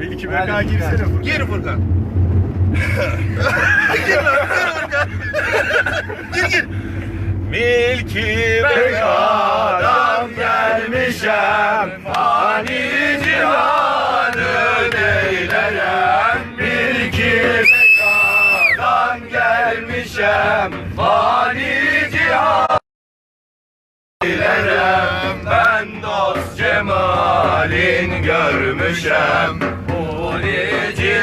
Melike Hadi BK girsene Furkan. Gir Furkan. gir lan, gir Furkan. gir gir. Milki Beka'dan gelmişem Fani cihanı neylerem Milki Beka'dan gelmişem Fani cihanı neylerem Ben dost cemalin görmüşem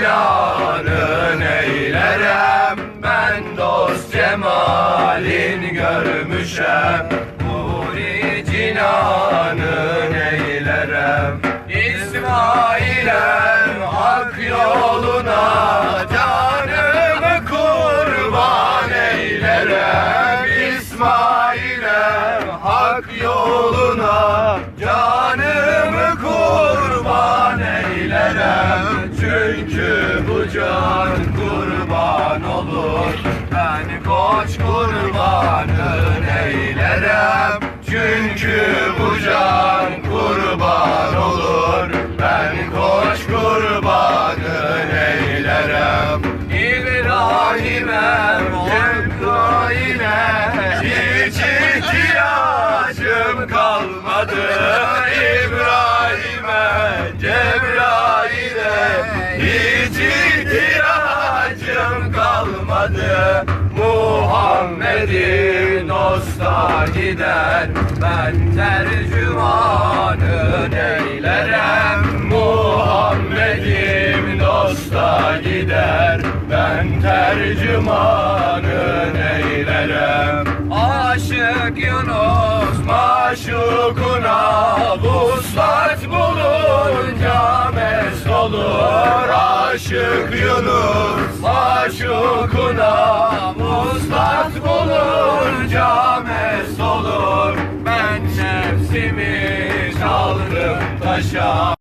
Huli cilanı neylerem Ben dost cemalin görmüşem. Huli cilanı neylerem İsmail'em hak yoluna Canımı kurban eylerem. İsmail'em hak yoluna olur. Ben koç kurbanın eylerem Çünkü bu can kurban olur. Ben koç kurbanın eylerem İbrahim'em Cebrail'e Hiç ihtiyacım kalmadı Muhammed'in dosta gider Ben tercümanın eylerem Muhammed'im dosta gider Ben tercümanın eylerem Aşık Yunus maşukuna Vuslat bulunca mest olur Aşık Yunus maşukuna Vuslat bulunca mest olur. Ben nefsimi çaldım taşa